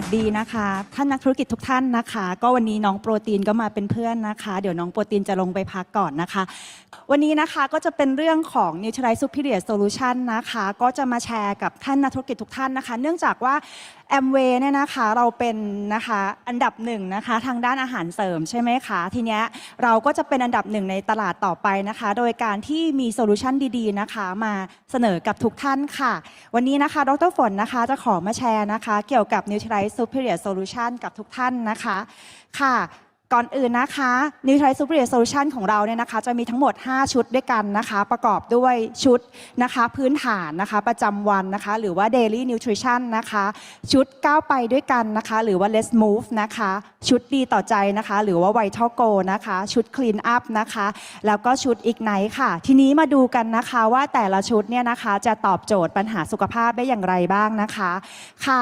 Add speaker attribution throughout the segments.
Speaker 1: สวัสดีนะคะ ท่านนักธุรกิจทุกท่านนะคะ ก็วันนี้น้องโปรตีนก็มาเป็นเพื่อนนะคะ เดี๋ยวน้องโปรตีนจะลงไปพักก่อนนะคะ วันนี้นะคะก็จะเป็นเรื่องของ Neutralize Superior Solution นะคะ ก็จะมาแชร์กับท่านนักธุรกิจทุกท่านนะคะ เนื่องจากว่า แอมเวย์เนี่ยนะคะเราเป็นนะคะอันดับหนึ่งนะคะทางด้านอาหารเสริมใช่ไหมคะทีเนี้ยเราก็จะเป็นอันดับหนึ่งในตลาดต่อไปนะคะ โดยการที่มีโซลูชันดีๆนะคะ มาเสนอกับทุกท่านค่ะ วันนี้นะคะดรฝนนะคะจะขอมาแชร์นะคะ เกี่ยวกับ Neutralize Superior Solution กับทุกท่านนะคะค่ะ ก่อนอื่นนะคะ Neutralize Superior Solution ของเราเนี่ยนะคะ จะมีทั้งหมด 5 ชุดด้วยกันนะคะ ประกอบด้วยชุดนะคะพื้นฐานนะคะประจำวันนะคะ หรือว่า Daily Nutrition นะคะ ชุดก้าวไปด้วยกันนะคะ หรือว่า Let's Move นะคะ ชุดดีต่อใจนะคะ หรือว่า Vital Go นะคะ ชุด Clean Up นะคะ แล้วก็ชุด Ignite ค่ะ ทีนี้มาดูกันนะคะว่าแต่ละชุดเนี่ยนะคะจะตอบโจทย์ปัญหาสุขภาพได้อย่างไรบ้างนะคะค่ะ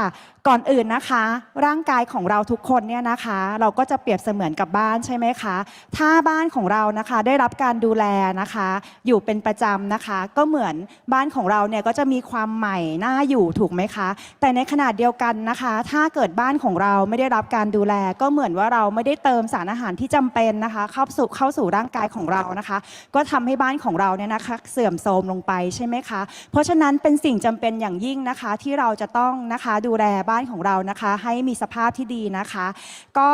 Speaker 1: ก่อนอื่นนะคะ ร่างกายของเราทุกคนเนี่ยนะคะ เราก็จะเปรียบเสมือนกับบ้านใช่ไหมคะ ถ้าบ้านของเรานะคะได้รับการดูแลนะคะ อยู่เป็นประจำนะคะ ก็เหมือนบ้านของเราเนี่ยก็จะมีความใหม่น่าอยู่ถูกไหมคะ แต่ในขณะเดียวกันนะคะ ถ้าเกิดบ้านของเราไม่ได้รับการดูแล ก็เหมือนว่าเราไม่ได้เติมสารอาหารที่จำเป็นนะคะ เข้าสู่เข้าสู่ร่างกายของเรานะคะ ก็ทำให้บ้านของเราเนี่ยนะคะ เสื่อมโทรมลงไปใช่ไหมคะ เพราะฉะนั้นเป็นสิ่งจำเป็นอย่างยิ่งนะคะที่เราจะต้องนะคะดูแลบ้านของเรานะคะ ให้มีสภาพที่ดีนะคะ ก็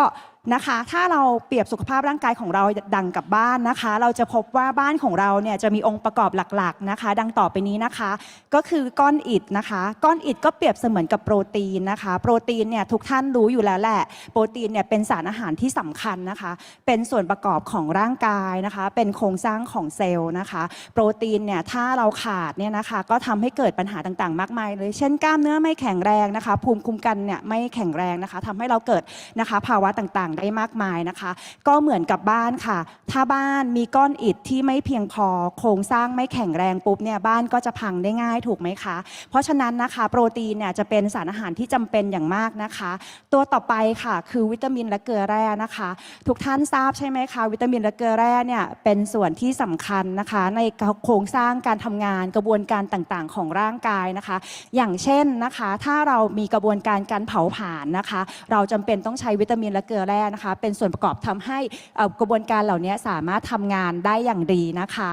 Speaker 1: นะคะ ถ้าเราเปรียบสุขภาพร่างกายของเราดังกับบ้านนะคะ เราจะพบว่าบ้านของเราเนี่ยจะมีองค์ประกอบหลักๆนะคะ ดังต่อไปนี้นะคะ ก็คือก้อนอิฐนะคะ ก้อนอิฐก็เปรียบเสมือนกับโปรตีนนะคะ โปรตีนเนี่ยทุกท่านรู้อยู่แล้วแหละ โปรตีนเนี่ยเป็นสารอาหารที่สำคัญนะคะ เป็นส่วนประกอบของร่างกายนะคะ เป็นโครงสร้างของเซลล์นะคะ โปรตีนเนี่ยถ้าเราขาดเนี่ยนะคะก็ทำให้เกิดปัญหาต่างๆ มากมายเลย เช่นกล้ามเนื้อไม่แข็งแรงนะคะ ภูมิคุ้มกันเนี่ยไม่แข็งแรงนะคะทำให้เราเกิดนะคะภาวะต่างๆได้มากมายนะคะ ก็เหมือนกับบ้านค่ะ ถ้าบ้านมีก้อนอิฐที่ไม่เพียงพอโครงสร้างไม่แข็งแรงปุ๊บเนี่ยบ้านก็จะพังได้ง่ายถูกไหมคะ เพราะฉะนั้นนะคะโปรตีนเนี่ยจะเป็นสารอาหารที่จำเป็นอย่างมากนะคะ ตัวต่อไปค่ะคือวิตามินและเกลือแร่นะคะ ทุกท่านทราบใช่ไหมคะวิตามินและเกลือแร่เนี่ยเป็นส่วนที่สำคัญนะคะ ในโครงสร้างการทำงานกระบวนการต่างๆ ของร่างกายนะคะ อย่างเช่นนะคะ ถ้าเรามีกระบวนการการเผาผลาญนะคะ เราจำเป็นต้องใช้วิตามินและเกลือแร่นะคะเป็นส่วนประกอบทำให้กระบวนการเหล่านี้สามารถทำงานได้อย่างดีนะคะ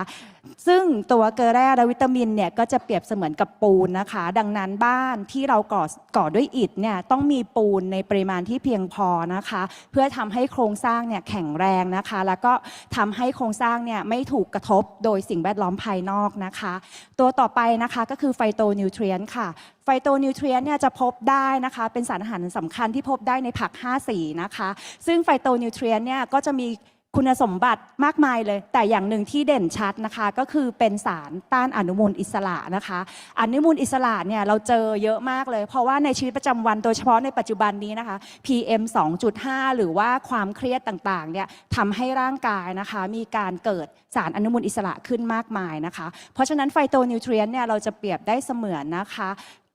Speaker 1: ซึ่งตัวเกลือแร่และวิตามินเนี่ยก็จะเปรียบเสมือนกับปูนนะคะ ดังนั้นบ้านที่เราก่อก่อด้วยอิฐเนี่ยต้องมีปูนในปริมาณที่เพียงพอนะคะ เพื่อทำให้โครงสร้างเนี่ยแข็งแรงนะคะ แล้วก็ทำให้โครงสร้างเนี่ยไม่ถูกกระทบโดยสิ่งแวดล้อมภายนอกนะคะ ตัวต่อไปนะคะก็คือไฟโตนิวเทรียนค่ะไฟโตนิวเทรียนเนี่ยจะพบได้นะคะ เป็นสารอาหารสำคัญที่พบได้ในผัก 5 สีนะคะ ซึ่งไฟโตนิวเทรียนเนี่ยก็จะมี คุณสมบัติมากมายเลย แต่อย่างหนึ่งที่เด่นชัดนะคะ ก็คือเป็นสารต้านอนุมูลอิสระนะคะ อนุมูลอิสระเนี่ยเราเจอเยอะมากเลย เพราะว่าในชีวิตประจำวันโดยเฉพาะในปัจจุบันนี้นะคะ PM 2.5 หรือว่าความเครียดต่างๆเนี่ยทำให้ร่างกายนะคะ มีการเกิดสารอนุมูลอิสระขึ้นมากมายนะคะ เพราะฉะนั้นไฟโตนิวเทรียนเนี่ยเราจะเปรียบได้เสมือนนะคะ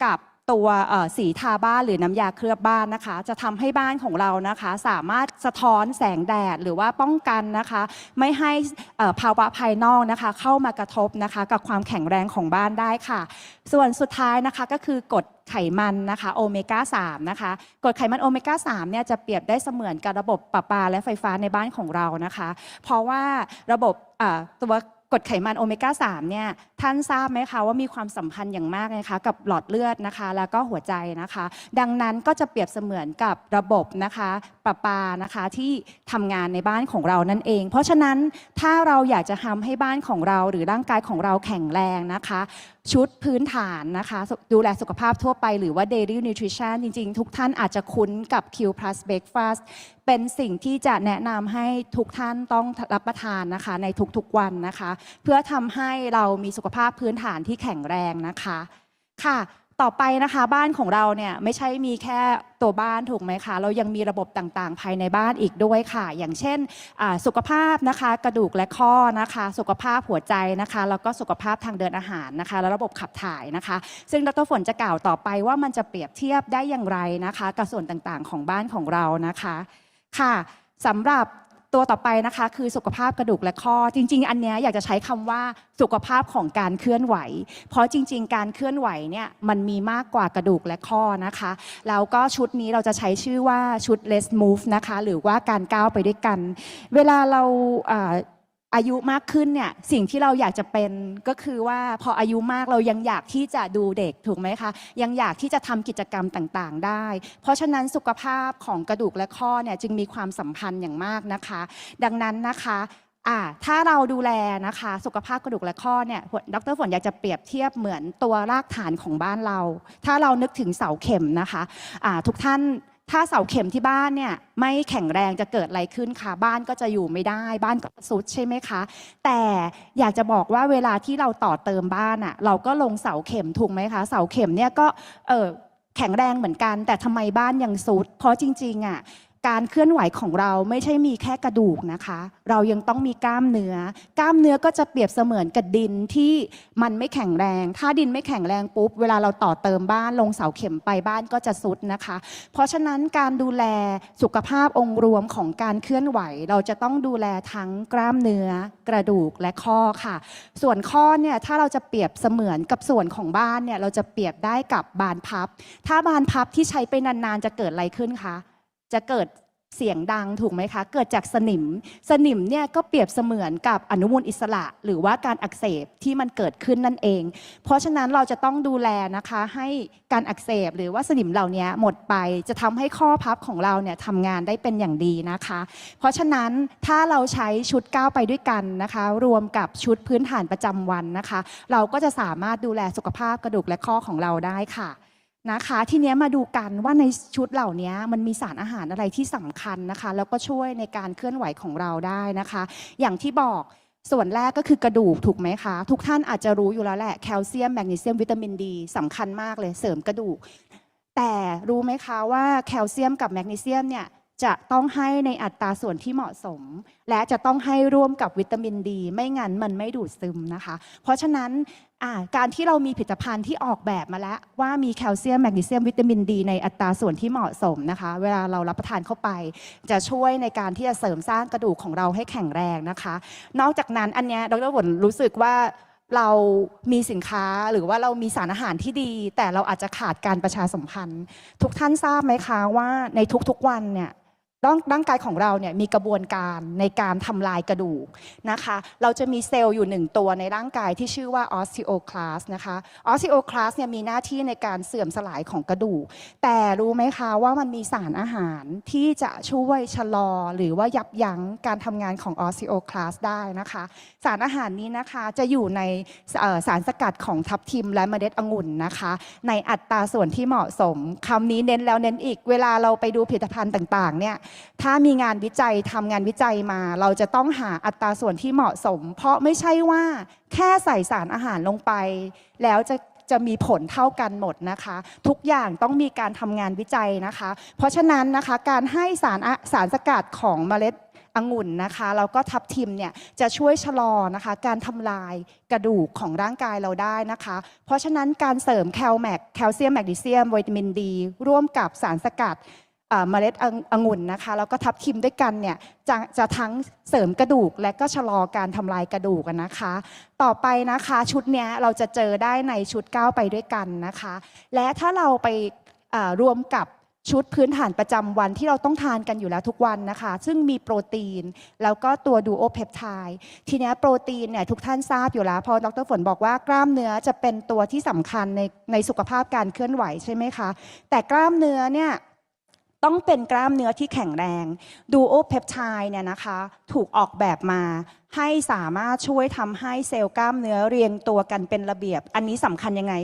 Speaker 1: กับ ตัวสีทาบ้านหรือน้ำยาเคลือบบ้านนะคะ จะทำให้บ้านของเรานะคะ สามารถสะท้อนแสงแดดหรือว่าป้องกันนะคะ ไม่ให้ภาวะภายนอกนะคะ เข้ามากระทบนะคะ กับความแข็งแรงของบ้านได้ค่ะ ส่วนสุดท้ายนะคะก็คือกดไขมันนะคะโอเมก้า3นะคะกรดไขมันโอเมก้า3เนี่ยจะเปรียบได้เสมือนกับระบบประปาและไฟฟ้าในบ้านของเรานะคะ เพราะว่าระบบตัว กรดไขมันโอเมก้า3เนี่ยท่านทราบไหมคะว่ามีความสัมพันธ์อย่างมากนะคะกับหลอดเลือดนะคะ แล้วก็หัวใจนะคะ ดังนั้นก็จะเปรียบเสมือนกับระบบนะคะประปานะคะที่ทำงานในบ้านของเรานั่นเอง เพราะฉะนั้นถ้าเราอยากจะทำให้บ้านของเราหรือร่างกายของเราแข็งแรงนะคะ ชุดพื้นฐานนะคะ ดูแลสุขภาพทั่วไปหรือว่า daily nutrition จริงๆ ทุกท่านอาจจะคุ้นกับ Q plus breakfast เป็นสิ่งที่จะแนะนำให้ทุกท่านต้องรับประทานนะคะ ในทุกๆวันนะคะ เพื่อทำให้เรามีสุขภาพพื้นฐานที่แข็งแรงนะคะค่ะต่อไปนะคะบ้านของเราเนี่ยไม่ใช่มีแค่ตัวบ้านถูกไหมคะ เรายังมีระบบต่างๆ ภายในบ้านอีกด้วยค่ะ อย่างเช่นสุขภาพนะคะ กระดูกและข้อนะคะ สุขภาพหัวใจนะคะ แล้วก็สุขภาพทางเดินอาหารนะคะ และระบบขับถ่ายนะคะ ซึ่งดรฝนจะกล่าวต่อไปว่ามันจะเปรียบเทียบได้อย่างไรนะคะกับส่วนต่างๆ ของบ้านของเรานะคะ ค่ะสำหรับตัวต่อไปนะคะคือสุขภาพกระดูกและข้อ จริง ๆ อันนี้อยากจะใช้คำว่าสุขภาพของการเคลื่อนไหว เพราะจริง ๆ การเคลื่อนไหวเนี่ยมันมีมากกว่ากระดูกและข้อนะคะแล้วก็ชุดนี้เราจะใช้ชื่อว่าชุด less Move นะคะหรือว่าการก้าวไปด้วยกัน เวลาเรา อายุมากขึ้นเนี่ยสิ่งที่เราอยากจะเป็นก็คือว่าพออายุมากเรายังอยากที่จะดูเด็กถูกไหมคะ ยังอยากที่จะทำกิจกรรมต่างๆ ได้ เพราะฉะนั้นสุขภาพของกระดูกและข้อเนี่ยจึงมีความสัมพันธ์อย่างมากนะคะ ดังนั้นนะคะอ่าถ้าเราดูแลนะคะสุขภาพกระดูกและข้อเนี่ยดรฝนอยากจะเปรียบเทียบเหมือนตัวรากฐานของบ้านเรา ถ้าเรานึกถึงเสาเข็มนะคะอ่าทุกท่าน ถ้าเสาเข็มที่บ้านเนี่ยไม่แข็งแรงจะเกิดอะไรขึ้นคะบ้านก็จะอยู่ไม่ได้ บ้านก็สุดใช่ไหมคะ แต่อยากจะบอกว่าเวลาที่เราต่อเติมบ้านอะ่ะเราก็ลงเสาเข็มถูกไหมคะ เสาเข็มเนี่ยก็เออแข็งแรงเหมือนกัน แต่ทำไมบ้านยังสุดเพราะจริงๆอะ การเคลื่อนไหวของเราไม่ใช่มีแค่กระดูกนะคะ เรายังต้องมีกล้ามเนื้อ กล้ามเนื้อก็จะเปรียบเสมือนกับดินที่มันไม่แข็งแรง ถ้าดินไม่แข็งแรงปุ๊บ เวลาเราต่อเติมบ้านลงเสาเข็มไปบ้านก็จะสุดนะคะ เพราะฉะนั้นการดูแลสุขภาพองค์รวมของการเคลื่อนไหว เราจะต้องดูแลทั้งกล้ามเนื้อ กระดูกและข้อค่ะ ส่วนข้อเนี่ยถ้าเราจะเปรียบเสมือนกับส่วนของบ้านเนี่ยเราจะเปรียบได้กับบานพับ ถ้าบานพับที่ใช้ไปนานๆจะเกิดอะไรขึ้นคะ จะเกิดเสียงดังถูกไหมคะ เกิดจากสนิม สนิมเนี่ยก็เปรียบเสมือนกับอนุมูลอิสระ หรือว่าการอักเสบที่มันเกิดขึ้นนั่นเอง เพราะฉะนั้นเราจะต้องดูแลนะคะให้การอักเสบหรือว่าสนิมเหล่านี้หมดไป จะทำให้ข้อพับของเราเนี่ยทำงานได้เป็นอย่างดีนะคะ เพราะฉะนั้นถ้าเราใช้ชุดก้าวไปด้วยกันนะคะ รวมกับชุดพื้นฐานประจำวันนะคะ เราก็จะสามารถดูแลสุขภาพกระดูกและข้อของเราได้ค่ะ นะคะ ทีนี้มาดูกันว่าในชุดเหล่านี้มันมีสารอาหารอะไรที่สำคัญนะคะ แล้วก็ช่วยในการเคลื่อนไหวของเราได้นะคะ อย่างที่บอกส่วนแรกก็คือกระดูกถูกไหมคะ ทุกท่านอาจจะรู้อยู่แล้วแหละแคลเซียมแมกนีเซียมวิตามินดีสำคัญมากเลยเสริมกระดูก แต่รู้ไหมคะว่าแคลเซียมกับแมกนีเซียมเนี่ยจะต้องให้ในอัตราส่วนที่เหมาะสม และจะต้องให้ร่วมกับวิตามินดี ไม่งั้นมันไม่ดูดซึมนะคะ เพราะฉะนั้น การที่เรามีผลิตภัณฑ์ที่ออกแบบมาแล้ว ว่ามีแคลเซียมแมกนีเซียมวิตามินดีในอัตราส่วนที่เหมาะสมนะคะ เวลาเรารับประทานเข้าไป จะช่วยในการที่จะเสริมสร้างกระดูกของเราให้แข็งแรงนะคะ นอกจากนั้นอันเนี้ยดรฝนรู้สึกว่าเรามีสินค้าหรือว่าเรามีสารอาหารที่ดี แต่เราอาจจะขาดการประชาสัมพันธ์ ทุกท่านทราบไหมคะว่าในทุกๆวันเนี่ย ร่างงกายของเราเนี่ยมีกระบวนการในการทำลายกระดูกนะคะ เราจะมีเซลล์อยู่หนึ่งตัวในร่างกายที่ชื่อว่า osteoclast นะคะ osteoclast เนี่ยมีหน้าที่ในการเสื่อมสลายของกระดูก แต่รู้ไหมคะว่ามันมีสารอาหารที่จะช่วยชะลอหรือว่ายับยั้งการทำงานของ osteoclast ได้นะคะ สารอาหารนี้นะคะจะอยู่ในสารสกัดของทับทิมและเมล็ดองุ่นนะคะ ในอัตราส่วนที่เหมาะสมคำนี้เน้นแล้วเน้นอีก เวลาเราไปดูผลิตภัณฑ์ต่างๆเนี่ยถ้ามีงานวิจัยทำงานวิจัยมา เราจะต้องหาอัตราส่วนที่เหมาะสม เพราะไม่ใช่ว่าแค่ใส่สารอาหารลงไป แล้วจะจะมีผลเท่ากันหมดนะคะ ทุกอย่างต้องมีการทำงานวิจัยนะคะ เพราะฉะนั้นนะคะการให้สารสารสกัดของเมล็ดองุ่นนะคะแล้วก็ทับทิมเนี่ยจะช่วยชะลอนะคะ การทำลายกระดูกของร่างกายเราได้นะคะ เพราะฉะนั้นการเสริมแคลแมกแคลเซียมแมกนีเซียมวิตามินดี ร่วมกับสารสกัด เอ่อเมล็ดองุ่นนะคะแล้วก็ทับทิมด้วยกันเนี่ยจะจะทั้งเสริมกระดูก และก็ชะลอการทำลายกระดูกนะคะ ต่อไปนะคะชุดนี้เราจะเจอได้ในชุดก้าวไปด้วยกันนะคะ และถ้าเราไปเอ่อรวมกับชุดพื้นฐานประจำวันที่เราต้องทานกันอยู่แล้วทุกวันนะคะ ซึ่งมีโปรตีน แล้วก็ตัวดูโอเพปไทด์ทีนี้โปรตีนเนี่ยทุกท่านทราบอยู่แล้ว พอดรฝนบอกว่ากล้ามเนื้อจะเป็นตัวที่สำคัญในในสุขภาพการเคลื่อนไหวใช่ไหมคะ แต่กล้ามเนื้อเนี่ย ต้องเป็นกล้ามเนื้อที่แข็งแรงดูโอเพปไทด์เนี่ยนะคะ ถูกออกแบบมา ให้สามารถช่วยทำให้เซลล์กล้ามเนื้อเรียงตัวกันเป็นระเบียบ อันนี้สำคัญยังไง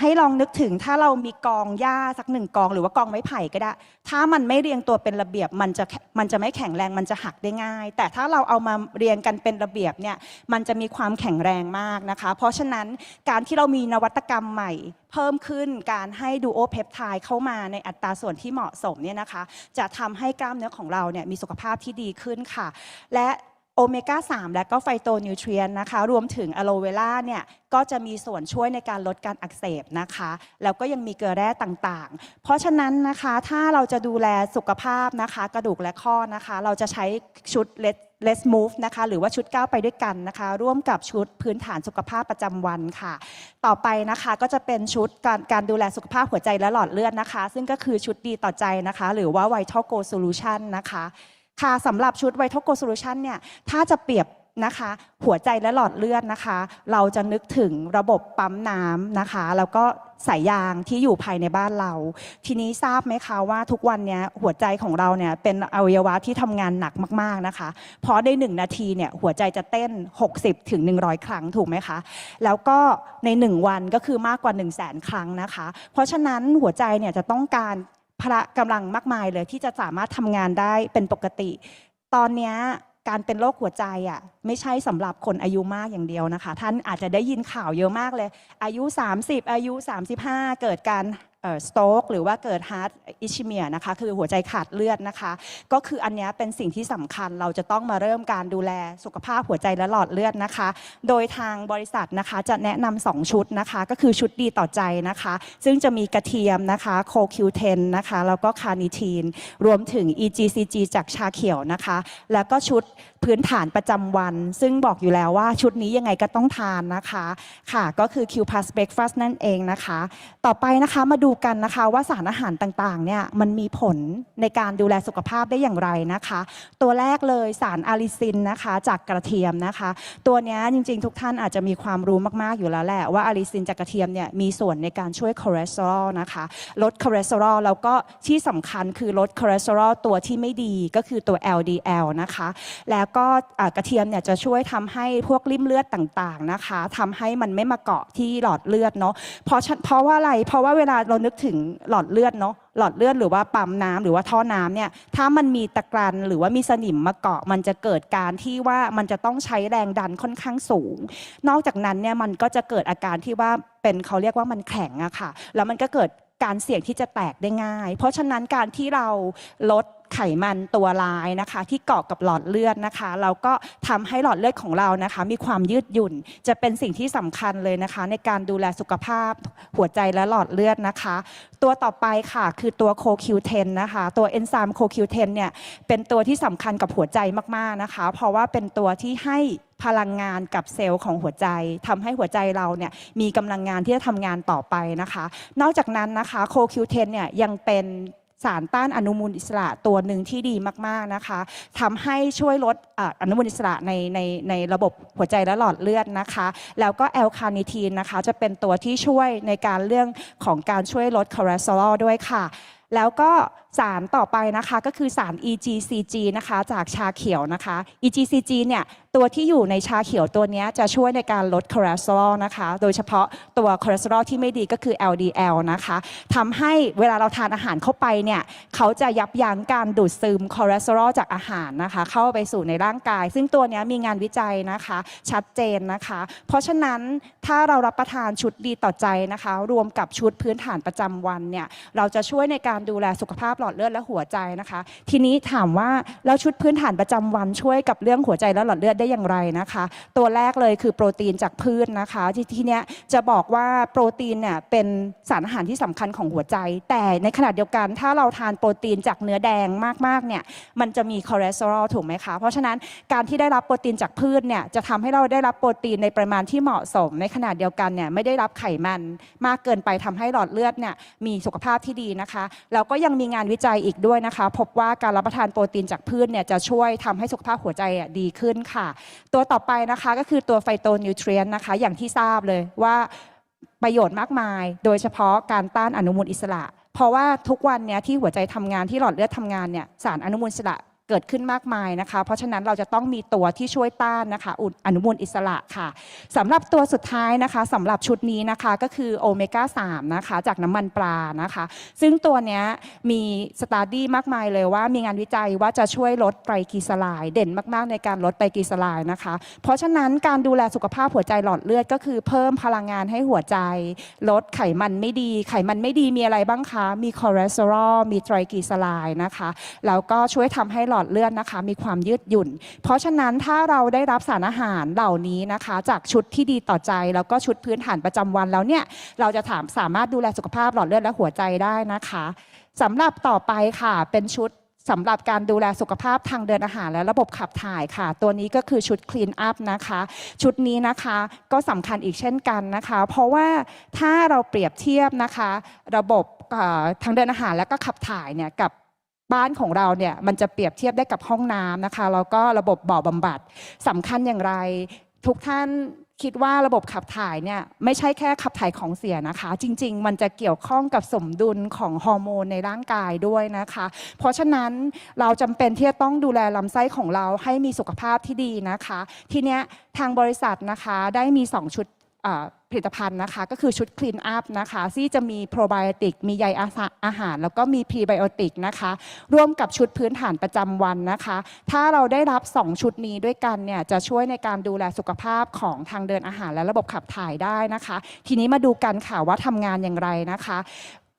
Speaker 1: ให้ลองนึกถึงถ้าเรามีกองหญ้าสักหนึ่งกอง หรือว่ากองไม้ไผ่ก็ได้ ถ้ามันไม่เรียงตัวเป็นระเบียบมันจะมันจะไม่แข็งแรงมันจะหักได้ง่าย แต่ถ้าเราเอามาเรียงกันเป็นระเบียบเนี่ยมันจะมีความแข็งแรงมากนะคะ เพราะฉะนั้นการที่เรามีนวัตกรรมใหม่ เพิ่มขึ้นการให้ดูโอเพปไทด์เข้ามาในอัตราส่วนที่เหมาะสมเนี่ยนะคะ จะทำให้กล้ามเนื้อของเราเนี่ยมีสุขภาพที่ดีขึ้นค่ะ และ โอเมก้า 3 และก็ไฟโตนิวเทรียนนะคะ รวมถึงอะโลเวล่าเนี่ย ก็จะมีส่วนช่วยในการลดการอักเสบนะคะ แล้วก็ยังมีเกลือแร่ต่างๆ เพราะฉะนั้นนะคะ ถ้าเราจะดูแลสุขภาพนะคะ กระดูกและข้อนะคะ เราจะใช้ชุด Let Let's Move นะคะ หรือว่าชุดก้าวไปด้วยกันนะคะ ร่วมกับชุดพื้นฐานสุขภาพประจำวันค่ะ ต่อไปนะคะก็จะเป็นชุดการการดูแลสุขภาพหัวใจและหลอดเลือดนะคะ ซึ่งก็คือชุดดีต่อใจนะคะ หรือว่า Vital Go Solution นะคะ ค่ะสำหรับชุด Vital Go Solution เนี่ยถ้าจะเปรียบนะคะหัวใจและหลอดเลือดนะคะ เราจะนึกถึงระบบปั๊มน้ำนะคะ แล้วก็สายยางที่อยู่ภายในบ้านเรา ทีนี้ทราบไหมคะว่าทุกวันเนี้ยหัวใจของเราเนี่ยเป็นอวัยวะที่ทำงานหนักมากๆนะคะ เพราะในหนึ่งนาทีเนี่ยหัวใจจะเต้น 60ถึง100 ครั้งถูกไหมคะ แล้วก็ใน 1 วันก็คือมากกว่า 1 0 0 0 0แสนครั้งนะคะ เพราะฉะนั้นหัวใจเนี่ยจะต้องการ พละกำลังมากมายเลยที่จะสามารถทำงานได้เป็นปกติ ตอนนี้การเป็นโรคหัวใจอะไม่ใช่สำหรับคนอายุมากอย่างเดียวนะคะ ท่านอาจจะได้ยินข่าวเยอะมากเลย อายุ 30 อายุ 35 เกิดการ สโตกหรือว่าเกิดฮาร์ดอิชิเมียนะคะคือหัวใจขาดเลือดนะคะ ก็คืออันนี้เป็นสิ่งที่สำคัญเราจะต้องมาเริ่มการดูแลสุขภาพหัวใจและหลอดเลือดนะคะ โดยทางบริษัทนะคะจะแนะนำสองชุดนะคะ ก็คือชุดดีต่อใจนะคะ ซึ่งจะมีกระเทียมนะคะโคคิวเทนนะคะแล้วก็คาร์นิทีน รวมถึง EGCG จากชาเขียวนะคะ แล้วก็ชุดพื้นฐานประจำวัน ซึ่งบอกอยู่แล้วว่าชุดนี้ยังไงก็ต้องทานนะคะ ค่ะก็คือ Q Plus Breakfast นั่นเองนะคะ ต่อไปนะคะมาดูกันนะคะว่าสารอาหารต่างๆเนี่ยมันมีผลในการดูแลสุขภาพได้อย่างไรนะคะ ตัวแรกเลยสารอาลิซินนะคะจากกระเทียมนะคะ ตัวนี้จริงๆ ทุกท่านอาจจะมีความรู้มากๆอยู่แล้วแหละว่าอาลิซินจากกระเทียมเนี่ยมีส่วนในการช่วยคอเลสเตอรอลนะคะลดคอเลสเตอรอลแล้วก็ที่สำคัญคือลดคอเลสเตอรอลตัวที่ไม่ดีก็คือตัว LDL นะคะ แล้วก็กระเทียมเนี่ยจะช่วยทำให้พวกริ่มเลือดต่างๆนะคะทำให้มันไม่มาเกาะที่หลอดเลือดเนาะเพราะเพราะว่าอะไรเพราะว่าเวลาเรานึกถึงหลอดเลือดเนาะหลอดเลือดหรือว่าปั๊มน้ำหรือว่าท่อน้ำเนี่ยถ้ามันมีตะกรันหรือว่ามีสนิมมาเกาะ มันจะเกิดการที่ว่ามันจะต้องใช้แรงดันค่อนข้างสูง นอกจากนั้นเนี่ยมันก็จะเกิดอาการที่ว่าเป็นเขาเรียกว่ามันแข็งอะค่ะ แล้วมันก็เกิดการเสี่ยงที่จะแตกได้ง่าย เพราะฉะนั้นการที่เราลด ไขมันตัวลายนะคะ ที่เกาะกับหลอดเลือดนะคะเราก็ทำให้หลอดเลือดของเรานะคะ มีความยืดหยุ่นจะเป็นสิ่งที่สำคัญเลยนะคะ ในการดูแลสุขภาพหัวใจและหลอดเลือดนะคะ ตัวต่อไปค่ะคือตัวโคคิวเทนนะคะ ตัวเอนไซม์โคคิวเทนเนี่ยเป็นตัวที่สำคัญกับหัวใจมากๆนะคะ เพราะว่าเป็นตัวที่ให้พลังงานกับเซลล์ของหัวใจทำให้หัวใจเราเนี่ยมีกำลังงานที่จะทำงานต่อไปนะคะ นอกจากนั้นนะคะโคคิวเทนเนี่ยยังเป็น สารต้านอนุมูลอิสระตัวหนึ่งที่ดีมากๆนะคะทำให้ช่วยลดอนุมูลอิสระในในในระบบหัวใจและหลอดเลือดนะคะ แล้วก็แอลคาเนิทีนนะคะจะเป็นตัวที่ช่วยในการเรื่องของการช่วยลดคอเลสเตอรอลด้วยค่ะ แล้วก็ สารต่อไปนะคะก็คือสาร EGCG นะคะจากชาเขียวนะคะ EGCG เนี่ยตัวที่อยู่ในชาเขียวตัวนี้จะช่วยในการลดคอเลสเตอรอลนะคะ โดยเฉพาะตัวคอเลสเตอรอลที่ไม่ดีก็คือ LDL นะคะทำให้เวลาเราทานอาหารเข้าไปเนี่ยเขาจะยับยั้งการดูดซึมคอเลสเตอรอลจากอาหารนะคะ เข้าไปสู่ในร่างกาย ซึ่งตัวนี้มีงานวิจัยนะคะ ชัดเจนนะคะ เพราะฉะนั้นถ้าเรารับประทานชุดดีต่อใจนะคะ รวมกับชุดพื้นฐานประจำวันเนี่ยเราจะช่วยในการดูแลสุขภาพลอดเลือดและหัวใจนะคะ ทีนี้ถามว่าแล้วชุดพื้นฐานประจำวันช่วยกับเรื่องหัวใจและหลอดเลือดได้อย่างไรนะคะ ตัวแรกเลยคือโปรตีนจากพืชนะคะ ที่ที่เนี้ยจะบอกว่าโปรตีนเนี่ยเป็นสารอาหารที่สำคัญของหัวใจ แต่ในขณะเดียวกันถ้าเราทานโปรตีนจากเนื้อแดงมากๆเนี่ยมันจะมีคอเลสเตอรอลถูกไหมคะเพราะฉะนั้นการที่ได้รับโปรตีนจากพืชเนี่ยจะทำให้เราได้รับโปรตีนในปริมาณที่เหมาะสม ในขณะเดียวกันเนี่ยไม่ได้รับไขมันมากเกินไปทำให้หลอดเลือดเนี่ยมีสุขภาพที่ดีนะคะแล้วก็ยังมีงานวิจัยอีกด้วยนะคะ พบว่าการรับประทานโปรตีนจากพืชเนี่ยจะช่วยทำให้สุขภาพหัวใจดีขึ้นค่ะ ตัวต่อไปนะคะก็คือตัวไฟโตนิวเทรียนนะคะ อย่างที่ทราบเลยว่าประโยชน์มากมาย โดยเฉพาะการต้านอนุมูลอิสระ เพราะว่าทุกวันเนี้ยที่หัวใจทำงานที่หลอดเลือดทำงานเนี่ยสารอนุมูลอิสระ เกิดขึ้นมากมายนะคะ เพราะฉะนั้นเราจะต้องมีตัวที่ช่วยต้านนะคะอุดอนุมูลอิสระค่ะสำหรับตัวสุดท้ายนะคะสำหรับชุดนี้นะคะก็คือโอเมก้า3นะคะจากน้ำมันปลานะคะ ซึ่งตัวนี้มีสตาร์ดี้มากมายเลยว่ามีงานวิจัยว่าจะช่วยลดไตรกลีเซอไรด์เด่นมากๆ ในการลดไตรกลีเซอไรด์นะคะ เพราะฉะนั้นการดูแลสุขภาพหัวใจหลอดเลือดก็คือเพิ่มพลังงานให้หัวใจ ลดไขมันไม่ดี ไขมันไม่ดีมีอะไรบ้างคะ มีคอเลสเตอรอลมีไตรกลีเซอไรด์นะคะแล้วก็ช่วยทำให้หลอดลอดเลือดนะคะ มีความยืดหยุ่น เพราะฉะนั้นถ้าเราได้รับสารอาหารเหล่านี้นะคะ จากชุดที่ดีต่อใจ แล้วก็ชุดพื้นฐานประจำวันแล้วเนี่ยเราจะถามสามารถดูแลสุขภาพหลอดเลือดและหัวใจได้นะคะสำหรับต่อไปค่ะเป็นชุดสำหรับการดูแลสุขภาพทางเดินอาหารและระบบขับถ่ายค่ะ ตัวนี้ก็คือชุด Clean Up นะคะ ชุดนี้นะคะก็สำคัญอีกเช่นกันนะคะ เพราะว่าถ้าเราเปรียบเทียบนะคะ ระบบทางเดินอาหารและก็ขับถ่ายเนี่ยกับ บ้านของเราเนี่ยมันจะเปรียบเทียบได้กับห้องน้ำนะคะแล้วก็ระบบบ่อบำบัดสำคัญอย่างไร ทุกท่านคิดว่าระบบขับถ่ายเนี่ยไม่ใช่แค่ขับถ่ายของเสียนะคะ จริง ๆ มันจะเกี่ยวข้องกับสมดุลของฮอร์โมนในร่างกายด้วยนะคะ เพราะฉะนั้นเราจำเป็นที่จะต้องดูแลลำไส้ของเราให้มีสุขภาพที่ดีนะคะ ทีเนี้ยทางบริษัทนะคะได้มี 2 ชุด ผลิตภัณฑ์นะคะ ก็คือชุด Clean Up นะคะที่จะมีโปรไบโอติก มีใยอาหาร แล้วก็มีพรีไบโอติกนะคะร่วมกับชุดพื้นฐานประจำวันนะคะ ถ้าเราได้รับ 2 ชุดนี้ด้วยกันเนี่ยจะช่วยในการดูแลสุขภาพของทางเดินอาหารและระบบขับถ่ายได้นะคะ ทีนี้มาดูกันค่ะว่าทำงานอย่างไรนะคะ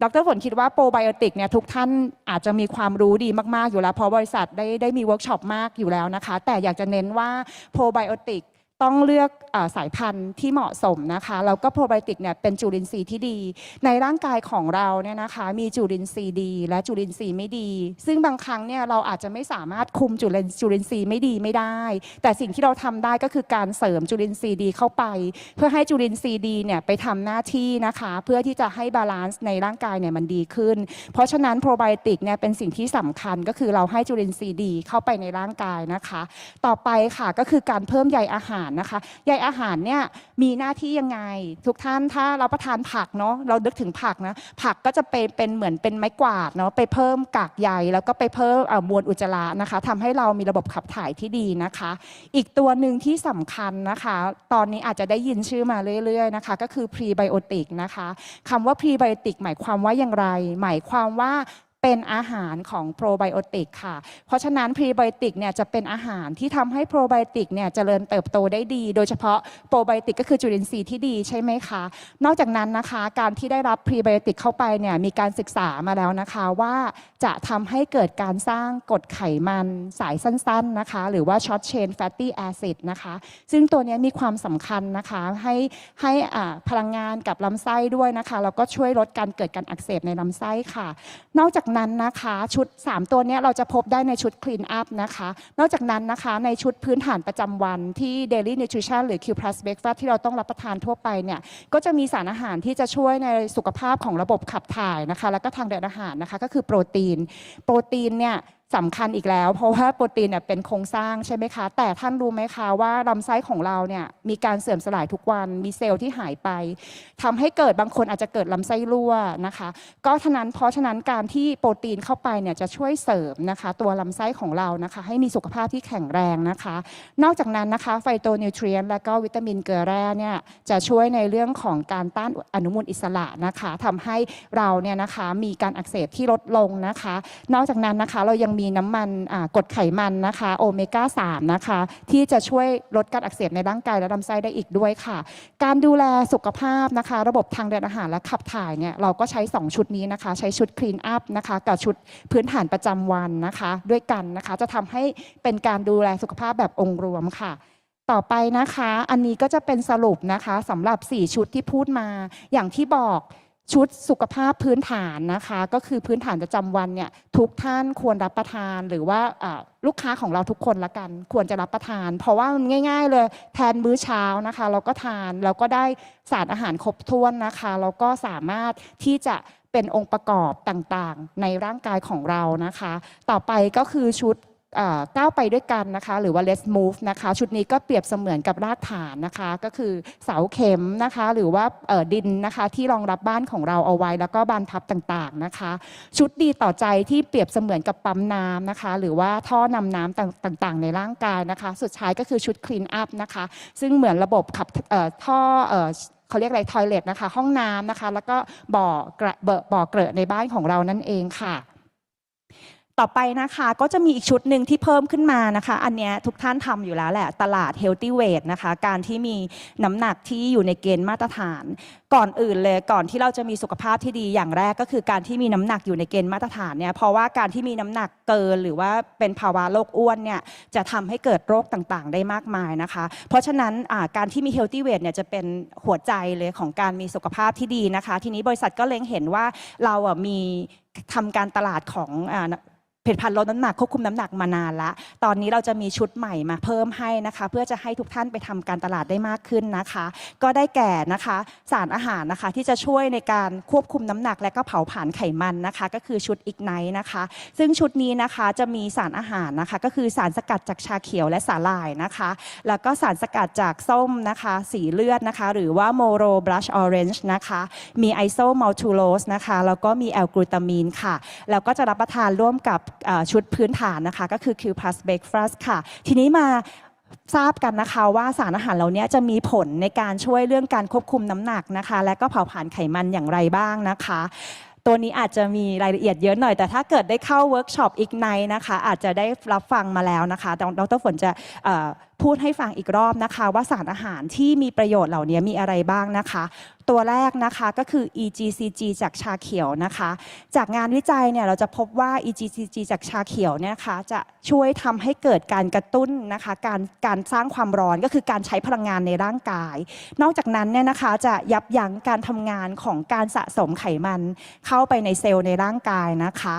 Speaker 1: ดรฝนคิดว่าโปรไบโอติกเนี่ยทุกท่านอาจจะมีความรู้ดีมาก ๆ อยู่แล้ว เพราะบริษัทได้ได้มีเวิร์กช็อปมากอยู่แล้วนะคะ แต่อยากจะเน้นว่าโปรไบโอติก ต้องเลือกอสายพันธุ์ที่เหมาะสมนะคะแล้วก็โปรไบโอติกเนี่ยเป็นจุลินทรีย์ที่ดี ในร่างกายของเราเนี่ยนะคะมีจุลินทรีย์ดี และจุลินทรีย์ไม่ดี ซึ่งบางครั้งเนี่ยเราอาจจะไม่สามารถคุมจุลินจุลินทรีย์ไม่ดีไม่ได้ แต่สิ่งที่เราทำได้ก็คือการเสริมจุลินทรีย์ดีเข้าไป เพื่อให้จุลินทรีย์ดีเนี่ยไปทำหน้าที่นะคะ เพื่อที่จะให้บาลานซ์ในร่างกายเนี่ยมันดีขึ้น เพราะฉะนั้นโปรไบโอติกเนี่ยเป็นสิ่งที่สำคัญก็คือเราให้จุลินทรีย์ดีเข้าไปในร่างกายนะคะ ต่อไปค่ะก็คือการเพิ่มใยอาหารนะคะใยอาหารเนี่ยมีหน้าที่ยังไง ทุกท่านถ้าเราประทานผักเนาะเราดึกถึงผักนะผักก็จะเป็นเป็นเหมือนเป็นไม้กวาดเนาะไปเพิ่มกากใยแล้วก็ไปเพิ่มมวลอุจจาระนะคะทำให้เรามีระบบขับถ่ายที่ดีนะคะ อีกตัวหนึ่งที่สำคัญนะคะ ตอนนี้อาจจะได้ยินชื่อมาเรื่อยๆนะคะก็คือพรีไบโอติกนะคะคำว่าพรีไบโอติกหมายความว่าอย่างไร หมายความว่า เป็นอาหารของโปรไบโอติกค่ะ เพราะฉะนั้นพรีไบโอติกเนี่ยจะเป็นอาหารที่ทำให้โปรไบโอติกเนี่ยเจริญเติบโตได้ดี โดยเฉพาะโปรไบโอติกก็คือจุลินทรีย์ที่ดีใช่ไหมคะ นอกจากนั้นนะคะการที่ได้รับพรีไบโอติกเข้าไปเนี่ยมีการศึกษามาแล้วนะคะว่าจะทำให้เกิดการสร้างกรดไขมันสายสั้นๆนะคะ หรือว่าช็อตเชนแฟตตี้แอซิดนะคะ ซึ่งตัวนี้มีความสำคัญนะคะให้ให้อ่าพลังงานกับลำไส้ด้วยนะคะแล้วก็ช่วยลดการเกิดการอักเสบในลำไส้ค่ะ นอกจากนั้นนะคะชุด 3 ตัวนี้เราจะพบได้ในชุด Clean Up นะคะ นอกจากนั้นนะคะในชุดพื้นฐานประจำวันที่ Daily Nutrition หรือ Q Plus Breakfast ที่เราต้องรับประทานทั่วไปเนี่ยก็จะมีสารอาหารที่จะช่วยในสุขภาพของระบบขับถ่ายนะคะ แล้วก็ทางเดินอาหารนะคะก็คือโปรตีน โปรตีนเนี่ย สำคัญอีกแล้ว เพราะว่าโปรตีนเนี่ยเป็นโครงสร้างใช่ไหมคะ แต่ท่านรู้ไหมคะว่าลำไส้ของเราเนี่ยมีการเสื่อมสลายทุกวันมีเซลล์ที่หายไปทำให้เกิดบางคนอาจจะเกิดลำไส้รั่วนะคะ ก็ฉะนั้นเพราะฉะนั้นการที่โปรตีนเข้าไปเนี่ยจะช่วยเสริมนะคะ ตัวลำไส้ของเรานะคะ ให้มีสุขภาพที่แข็งแรงนะคะ นอกจากนั้นนะคะไฟโตนิวทรียนและก็วิตามินเกลือแร่เนี่ยจะช่วยในเรื่องของการต้านอนุมูลอิสระนะคะทำให้เราเนี่ยนะคะมีการอักเสบที่ลดลงนะคะ นอกจากนั้นนะคะเรายังมีน้ำมันกรดไขมันนะคะโอเมก้า3นะคะที่จะช่วยลดการอักเสบในร่างกายและลำไส้ได้อีกด้วยค่ะ การดูแลสุขภาพนะคะ ระบบทางเดินอาหารและขับถ่ายเนี่ยเราก็ใช้ 2 ชุดนี้นะคะ ใช้ชุด Clean Up นะคะกับชุดพื้นฐานประจำวันนะคะ ด้วยกันนะคะจะทำให้เป็นการดูแลสุขภาพแบบองค์รวมค่ะต่อไปนะคะ อันนี้ก็จะเป็นสรุปนะคะสำหรับ 4 ชุดที่พูดมา อย่างที่บอก ชุดสุขภาพพื้นฐานนะคะ ก็คือพื้นฐานประจำวันเนี่ยทุกท่านควรรับประทานหรือว่าลูกค้าของเราทุกคนละกัน ควรจะรับประทาน เพราะว่ามันง่าย ๆ เลยแทนมื้อเช้านะคะ เราก็ทานเราก็ได้สารอาหารครบถ้วนนะคะแล้วก็สามารถที่จะเป็นองค์ประกอบต่างๆ ในร่างกายของเรานะคะ ต่อไปก็คือชุด ก้าวไปด้วยกันนะคะ หรือว่า let's move นะคะ ชุดนี้ก็เปรียบเสมือนกับรากฐานนะคะ ก็คือเสาเข็มนะคะ หรือว่าดินนะคะที่รองรับบ้านของเราเอาไว้ แล้วก็บานพับต่างๆนะคะ ชุดดีต่อใจที่เปรียบเสมือนกับปั๊มน้ำนะคะ หรือว่าท่อนำน้ำต่างๆ ในร่างกายนะคะ สุดท้ายก็คือชุด clean up นะคะ ซึ่งเหมือนระบบขับท่อเขาเรียกอะไรทอยเลทนะคะ ห้องน้ำนะคะ แล้วก็บ่อกระเบอบ่อเกลอะในบ้านของเรานั่นเองค่ะ ต่อไปนะคะก็จะมีอีกชุดหนึ่งที่เพิ่มขึ้นมานะคะ อันนี้ทุกท่านทำอยู่แล้วแหละ ตลาด healthy weight นะคะ การที่มีน้ำหนักที่อยู่ในเกณฑ์มาตรฐาน ก่อนอื่นเลยก่อนที่เราจะมีสุขภาพที่ดีอย่างแรกก็คือการที่มีน้ำหนักอยู่ในเกณฑ์มาตรฐานเนี่ยเพราะว่าการที่มีน้ำหนักเกินหรือว่าเป็นภาวะโรคอ้วนเนี่ยจะทำให้เกิดโรคต่างๆ ได้มากมายนะคะ เพราะฉะนั้นการที่มี healthy weight เนี่ยจะเป็นหัวใจเลยของการมีสุขภาพที่ดีนะคะ ทีนี้บริษัทก็เล็งเห็นว่าเราอะมีทำการตลาดของอ ผลิตภัณฑ์ลดน้ำหนักควบคุมน้ำหนักมานานละ ตอนนี้เราจะมีชุดใหม่มาเพิ่มให้นะคะ เพื่อจะให้ทุกท่านไปทำการตลาดได้มากขึ้นนะคะ ก็ได้แก่นะคะ สารอาหารนะคะที่จะช่วยในการควบคุมน้ำหนักและก็เผาผลาญไขมันนะคะ ก็คือชุดอีกไนนะคะ ซึ่งชุดนี้นะคะจะมีสารอาหารนะคะ ก็คือสารสกัดจากชาเขียวและสาหร่ายนะคะ แล้วก็สารสกัดจากส้มนะคะ สีเลือดนะคะ หรือว่าโมโรบลัชออเรนจ์นะคะมีไอโซมัลทูโลสนะคะแล้วก็มีแอลกลูตามีนค่ะแล้วก็จะรับประทานร่วมกับชุดพื้นฐานนะคะ ก็คือ Q plus breakfast ค่ะ ทีนี้มาทราบกันนะคะว่าสารอาหารเหล่านี้จะมีผลในการช่วยเรื่องการควบคุมน้ำหนักนะคะ และก็เผาผลาญไขมันอย่างไรบ้างนะคะ ตัวนี้อาจจะมีรายละเอียดเยอะหน่อย แต่ถ้าเกิดได้เข้าเวิร์กช็อปอีกในนะคะ อาจจะได้รับฟังมาแล้วนะคะดรฝนจะพูดให้ฟังอีกรอบนะคะ ว่าสารอาหารที่มีประโยชน์เหล่านี้มีอะไรบ้างนะคะ ตัวแรกนะคะก็คือ EGCG จากชาเขียวนะคะ จากงานวิจัยเนี่ยเราจะพบว่า EGCG จากชาเขียวเนี่ยนะคะจะช่วยทำให้เกิดการกระตุ้นนะคะการการสร้างความร้อนก็คือการใช้พลังงานในร่างกาย นอกจากนั้นเนี่ยนะคะจะยับยั้งการทำงานของการสะสมไขมันเข้าไปในเซลล์ในร่างกายนะคะ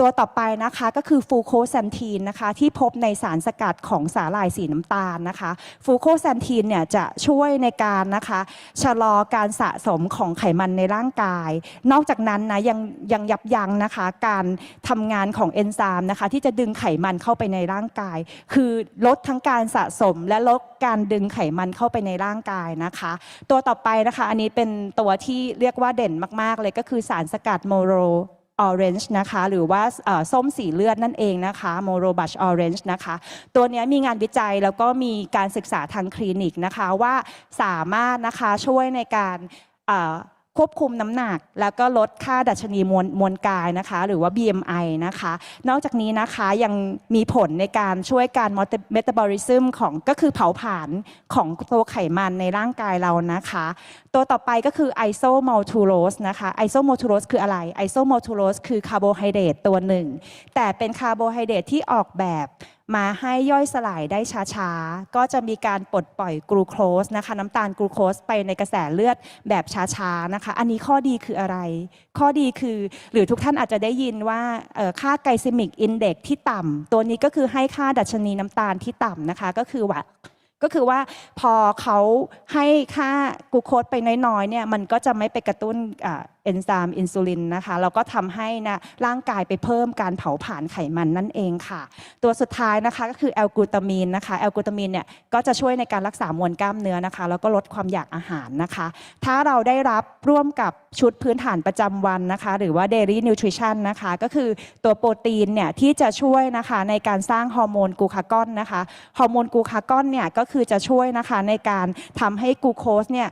Speaker 1: ตัวต่อไปนะคะก็คือฟูโคแซนทีนนะคะที่พบในสารสกัดของสาหร่ายสีน้ำตาลนะคะฟูโคแซนทีนเนี่ยจะช่วยในการนะคะชะลอการสะสมของไขมันในร่างกาย นอกจากนั้นนะยังยังยับยั้งนะคะการทำงานของเอนไซม์นะคะที่จะดึงไขมันเข้าไปในร่างกาย คือลดทั้งการสะสมและลดการดึงไขมันเข้าไปในร่างกายนะคะ ตัวต่อไปนะคะอันนี้เป็นตัวที่เรียกว่าเด่นมาก ๆ เลยก็คือสารสกัดโมโร Orange นะคะ หรือว่าส้มสีเลือดนั่นเองนะคะโมโรบัชออเรนจ์นะคะ ตัวนี้มีงานวิจัยแล้วก็มีการศึกษาทางคลินิกนะคะว่าสามารถนะคะช่วยในการควบคุมน้ำหนัก แล้วก็ลดค่าดัชนีมวลมวลกายนะคะ หรือว่า BMI นะคะ นอกจากนี้นะคะยังมีผลในการช่วยการเมตาบอลิซึมของก็คือเผาผลาญของตัวไขมันในร่างกายเรานะคะ ตัวต่อไปก็คือไอโซม l ลทูโรสนะคะไอโซม l ลทูโรสคืออะไรไอโซม l ลทูโรสคือคาร์โบไฮเดรตตัวหนึ่ง แต่เป็นคาร์โบไฮเดรตที่ออกแบบมาให้ย่อยสลายได้ช้าๆ ก็จะมีการปลดปล่อยกลูโคสนะคะน้ำตาลกลูโคสไปในกระแสเลือดแบบช้าๆนะคะ อันนี้ข้อดีคืออะไร ข้อดีคือ หรือทุกท่านอาจจะได้ยินว่าค่าไกลซิมิกอินเด็กที่ต่ำตัวนี้ก็คือให้ค่าดัชนีน้ำตาลที่ต่ำนะคะ ก็คือว่า ก็คือว่าพอเขาให้ค่ากูโคดไปน้อยๆเนี่ยมันก็จะไม่ไปกระตุ้นอ่า เอนไซม์อินซูลินนะคะแล้วก็ทำให้นะร่างกายไปเพิ่มการเผาผลาญไขมันนั่นเองค่ะ ตัวสุดท้ายนะคะก็คือแอลกูตามีนนะคะแอลกูตามีนเนี่ยก็จะช่วยในการรักษามวลกล้ามเนื้อนะคะ แล้วก็ลดความอยากอาหารนะคะ ถ้าเราได้รับร่วมกับชุดพื้นฐานประจำวันนะคะ หรือว่า Daily Nutrition นะคะก็คือตัวโปรตีนเนี่ยที่จะช่วยนะคะในการสร้างฮอร์โมนกูคากอนนะคะฮอร์โมนกูคากอนเนี่ยก็คือจะช่วยนะคะในการทำให้กลูโคสเนี่ย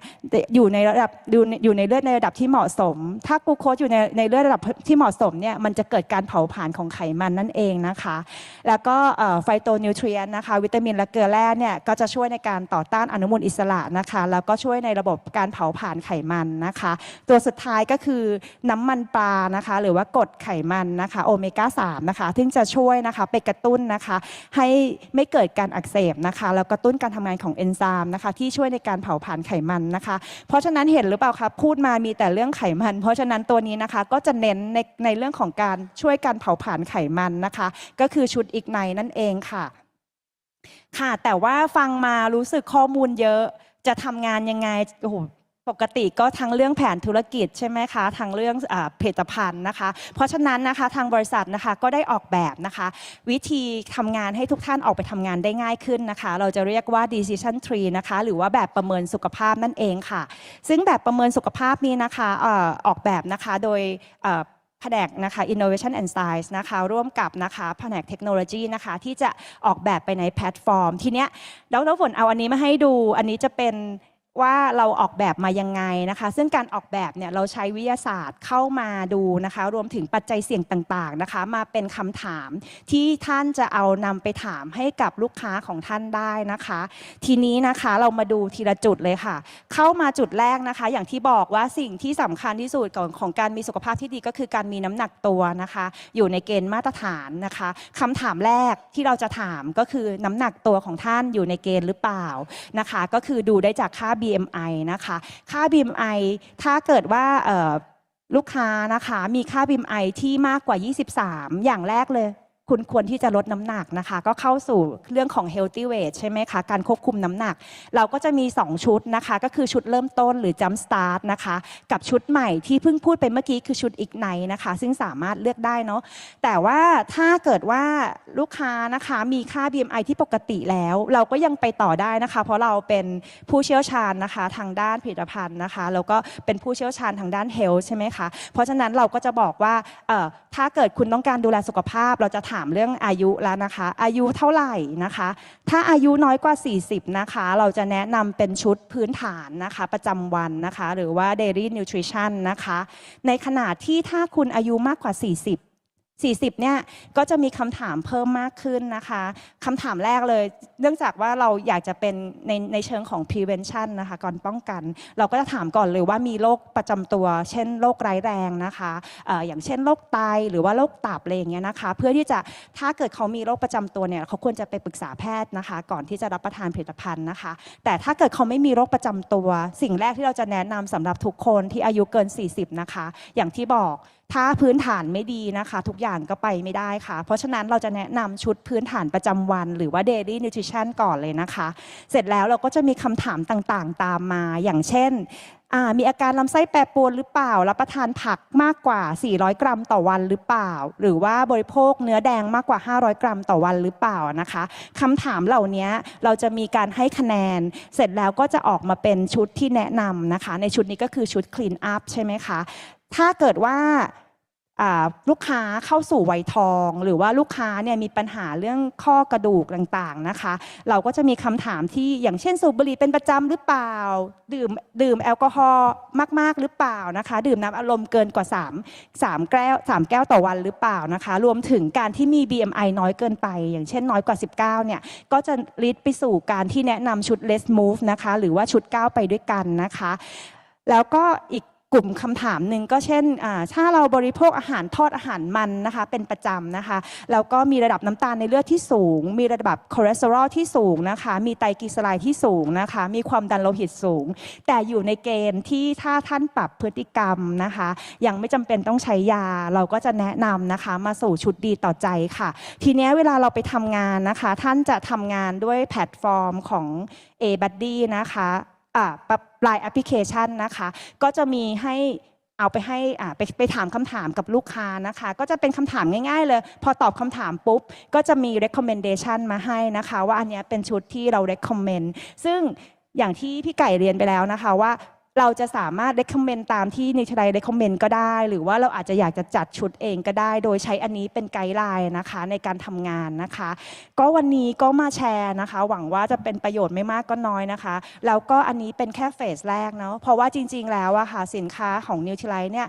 Speaker 1: อยู่ในระดับอยู่ในเลือดในระดับที่เหมาะสมถ้ากูโคสอยู่ในในเลือดระดับที่เหมาะสมเนี่ยมันจะเกิดการเผาผลาญของไขมันนั่นเองนะคะ แล้วก็ไฟโตนิวทรียนนะคะวิตามินและเกลือแร่เนี่ยก็จะช่วยในการต่อต้านอนุมูลอิสระนะคะ แล้วก็ช่วยในระบบการเผาผลาญไขมันนะคะ ตัวสุดท้ายก็คือน้ำมันปลานะคะ หรือว่ากรดไขมันนะคะโอเมก้า3นะคะซึ่จะช่วยนะคะไปกระตุ้นนะคะให้ไม่เกิดการอักเสบนะคะแล้วกระตุ้นการทำงานของเอนไซม์นะคะที่ช่วยในการเผาผลาญไขมันนะคะ เพราะฉะนั้นเห็นหรือเปล่าครับพูดมามีแต่เรื่องไขมันเพราะฉะนั้นตัวนี้นะคะก็จะเน้นในในเรื่องของการช่วยการเผาผลาญไขมันนะคะ ก็คือชุดอีกในนั่นเองค่ะ ค่ะแต่ว่าฟังมารู้สึกข้อมูลเยอะจะทำงานยังไงโอ้โห ปกติก็ทั้งเรื่องแผนธุรกิจใช่ไหมคะทั้งเรื่องอผลิตภัณฑ์นะคะ เพราะฉะนั้นนะคะทางบริษัทนะคะก็ได้ออกแบบนะคะ วิธีทำงานให้ทุกท่านออกไปทำงานได้ง่ายขึ้นนะคะ เราจะเรียกว่า decision tree นะคะหรือว่าแบบประเมินสุขภาพนั่นเองค่ะ ซึ่งแบบประเมินสุขภาพนี้นะคะอออกแบบนะคะโดยแผนกนะคะ Innovation and Science นะคะร่วมกับนะคะแผนกเทคโนโลยีนะคะที่จะออกแบบไปในแพลตฟอร์ม ทีเนี้ยดรฝนเอาอันนี้มาให้ดูอันนี้จะเป็น ว่าเราออกแบบมายังไงนะคะ ซึ่งการออกแบบเนี่ยเราใช้วิทยาศาสตร์เข้ามาดูนะคะ รวมถึงปัจจัยเสี่ยงต่างๆนะคะ มาเป็นคำถามที่ท่านจะเอานำไปถามให้กับลูกค้าของท่านได้นะคะ ทีนี้นะคะเรามาดูทีละจุดเลยค่ะ เข้ามาจุดแรกนะคะ อย่างที่บอกว่าสิ่งที่สำคัญที่สุดของของการมีสุขภาพที่ดีก็คือการมีน้ำหนักตัวนะคะ อยู่ในเกณฑ์มาตรฐานนะคะคำถามแรกที่เราจะถามก็คือน้ำหนักตัวของท่านอยู่ในเกณฑ์หรือเปล่านะคะ ก็คือดูได้จากค่า BMI นะคะ ค่า BMI ถ้าเกิดว่าลูกค้านะคะมีค่า BMI ที่มากกว่า 23 อย่างแรกเลย คุณควรที่จะลดน้ำหนักนะคะ ก็เข้าสู่เรื่องของ healthy weight ใช่ไหมคะ การควบคุมน้ำหนัก เราก็จะมี 2 ชุดนะคะ ก็คือชุดเริ่มต้นหรือ jump start นะคะ กับชุดใหม่ที่เพิ่งพูดไปเมื่อกี้คือชุด ignite นะคะ ซึ่งสามารถเลือกได้เนาะแต่ว่าถ้าเกิดว่าลูกค้านะคะมีค่า BMI ที่ปกติแล้ว เราก็ยังไปต่อได้นะคะ เพราะเราเป็นผู้เชี่ยวชาญนะคะทางด้านผลิตภัณฑ์นะคะแล้วก็เป็นผู้เชี่ยวชาญทางด้าน health ใช่ไหมคะเพราะฉะนั้นเราก็จะบอกว่าเอ่อถ้าเกิดคุณต้องการดูแลสุขภาพเราจะามเรื่องอายุแล้วนะคะ อายุเท่าไหร่นะคะ ถ้าอายุน้อยกว่า 40 นะคะ เราจะแนะนำเป็นชุดพื้นฐานนะคะ ประจำวันนะคะ หรือว่า daily nutrition นะคะ ในขณะที่ถ้าคุณอายุมากกว่า 40 40เนี่ยก็จะมีคำถามเพิ่มมากขึ้นนะคะคำถามแรกเลย เนื่องจากว่าเราอยากจะเป็นในในเชิงของ prevention นะคะก่อนป้องกัน เราก็จะถามก่อนเลยว่ามีโรคประจำตัว เช่นโรคร้ายแรงนะคะเอ่ออย่างเช่นโรคไตหรือว่าโรคตับอะไรอย่างเงี้ยนะคะ เพื่อที่จะถ้าเกิดเขามีโรคประจำตัวเนี่ยเขาควรจะไปปรึกษาแพทย์นะคะ ก่อนที่จะรับประทานผลิตภัณฑ์นะคะ แต่ถ้าเกิดเขาไม่มีโรคประจำตัว สิ่งแรกที่เราจะแนะนำสำหรับทุกคนที่อายุเกิน 40นะคะอย่างที่บอกถ้าพื้นฐานไม่ดีนะคะ ทุกอย่างก็ไปไม่ได้ค่ะ เพราะฉะนั้นเราจะแนะนำชุดพื้นฐานประจำวัน หรือว่า daily nutrition ก่อนเลยนะคะ เสร็จแล้วเราก็จะมีคำถามต่างๆ ตามมาอย่างเช่นมีอาการลำไส้แปรปรวนหรือเปล่า รับประทานผักมากกว่า 400 กรัมต่อวันหรือเปล่า หรือว่าบริโภคเนื้อแดงมากกว่า 500 กรัมต่อวันหรือเปล่านะคะคำถามเหล่านี้เราจะมีการให้คะแนน เสร็จแล้วก็จะออกมาเป็นชุดที่แนะนำนะคะ ในชุดนี้ก็คือชุด clean up ใช่ไหมคะ ถ้าเกิดว่าลูกค้าเข้าสู่วัยทอง หรือว่าลูกค้าเนี่ยมีปัญหาเรื่องข้อกระดูกต่างๆนะคะ เราก็จะมีคำถามที่อย่างเช่นสูบบุหรี่เป็นประจำหรือเปล่า ดื่มดื่มแอลกอฮอล์มากๆหรือเปล่านะคะ ดื่มน้ำอารมณ์เกินกว่า 3 3 แก้ว 3 แก้วต่อวันหรือเปล่านะคะ รวมถึงการที่มี BMI น้อยเกินไป อย่างเช่นน้อยกว่า 19เนี่ยก็จะลิดไปสู่การที่แนะนำชุด less move นะคะหรือว่าชุดก้าไปด้วยกันนะคะ แล้วก็อีก กลุ่มคำถามหนึ่งก็เช่นถ้าเราบริโภคอาหารทอดอาหารมันนะคะเป็นประจำนะคะแล้วก็มีระดับน้ำตาลในเลือดที่สูง มีระดับคอเลสเตอรอลที่สูงนะคะมีไตรกลีเซอไรด์ที่สูงนะคะมีความดันโลหิตสูง แต่อยู่ในเกณฑ์ที่ถ้าท่านปรับพฤติกรรมนะคะยังไม่จำเป็นต้องใช้ยาเราก็จะแนะนำนะคะมาสู่ชุดดีต่อใจค่ะ ทีนี้เวลาเราไปทำงานนะคะ ท่านจะทำงานด้วยแพลตฟอร์มของ a b u d d y นะคะ ปลายแอปพลิเคชันนะคะ ก็จะมีให้เอาไปให้อ่าไปไปถามคำถามกับลูกค้านะคะ ก็จะเป็นคำถามง่าย ๆ เลย พอตอบคำถามปุ๊บ ก็จะมี recommendation มาให้นะคะ ว่าอันนี้เป็นชุดที่เรา recommend ซึ่งอย่างที่พี่ไก่เรียนไปแล้วนะคะว่า เราจะสามารถ recommend ตามที่นิชได recommend ก็ได้ หรือว่าเราอาจจะอยากจะจัดชุดเองก็ได้ โดยใช้อันนี้เป็นไกด์ไลน์นะคะในการทำงานนะคะ ก็วันนี้ก็มาแชร์นะคะ หวังว่าจะเป็นประโยชน์ไม่มากก็น้อยนะคะ แล้วก็อันนี้เป็นแค่เฟสแรกเนาะเพราะว่าจริง ๆ แล้วอะค่ะสินค้าของนิวทรไลเนี่ย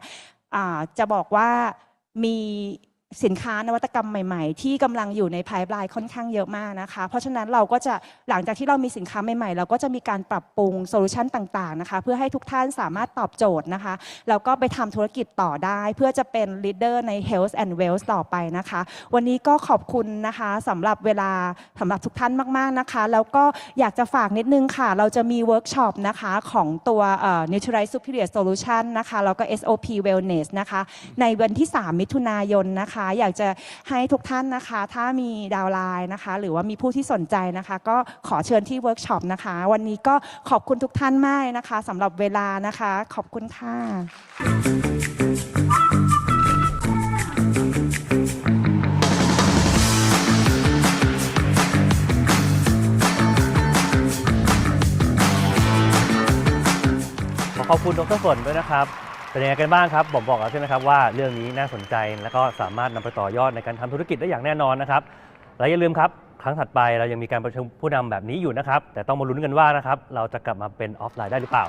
Speaker 1: จะบอกว่ามี สินค้านวัตกรรมใหม่ ๆ ที่กำลังอยู่ใน pipeline ค่อนข้างเยอะมากนะคะ เพราะฉะนั้นเราก็จะหลังจากที่เรามีสินค้าใหม่ๆ เราก็จะมีการปรับปรุงโซลูชันต่างๆนะคะเพื่อให้ทุกท่านสามารถตอบโจทย์นะคะแล้วก็ไปทำธุรกิจต่อได้ เพื่อจะเป็น leader ใน health and wealth ต่อไปนะคะ วันนี้ก็ขอบคุณนะคะสำหรับเวลาสำหรับทุกท่านมากๆนะคะ แล้วก็อยากจะฝากนิดนึงค่ะ เราจะมีเวิร์กช็อปนะคะของตัวเอ่อ Neutralize Superior Solution นะคะแล้วก็ SOP Wellness นะคะในวันที่ 3 มิถุนายนนะคะอยากจะให้ทุกท่านนะคะ ถ้ามีดาวไลน์นะคะ หรือว่ามีผู้ที่สนใจนะคะ ก็ขอเชิญที่เวิร์กช็อปนะคะ วันนี้ก็ขอบคุณทุกท่านมากนะคะสำหรับเวลานะคะ ขอบคุณค่ะ
Speaker 2: ขอขอบคุณดรฝนด้วยนะครับ เป็นยังไงกันบ้างครับผมบอกแล้วใช่ไหมครับว่าเรื่องนี้น่าสนใจแล้วก็สามารถนำไปต่อยอดในการทำธุรกิจได้อย่างแน่นอนนะครับและอย่าลืมครับคครั้งถัดไปเรายังมีการประชุมผู้นำแบบนี้อยู่นะครับ แต่ต้องมาลุ้นกันว่านะครับเราจะกลับมาเป็นออฟไลน์ได้หรือเปล่า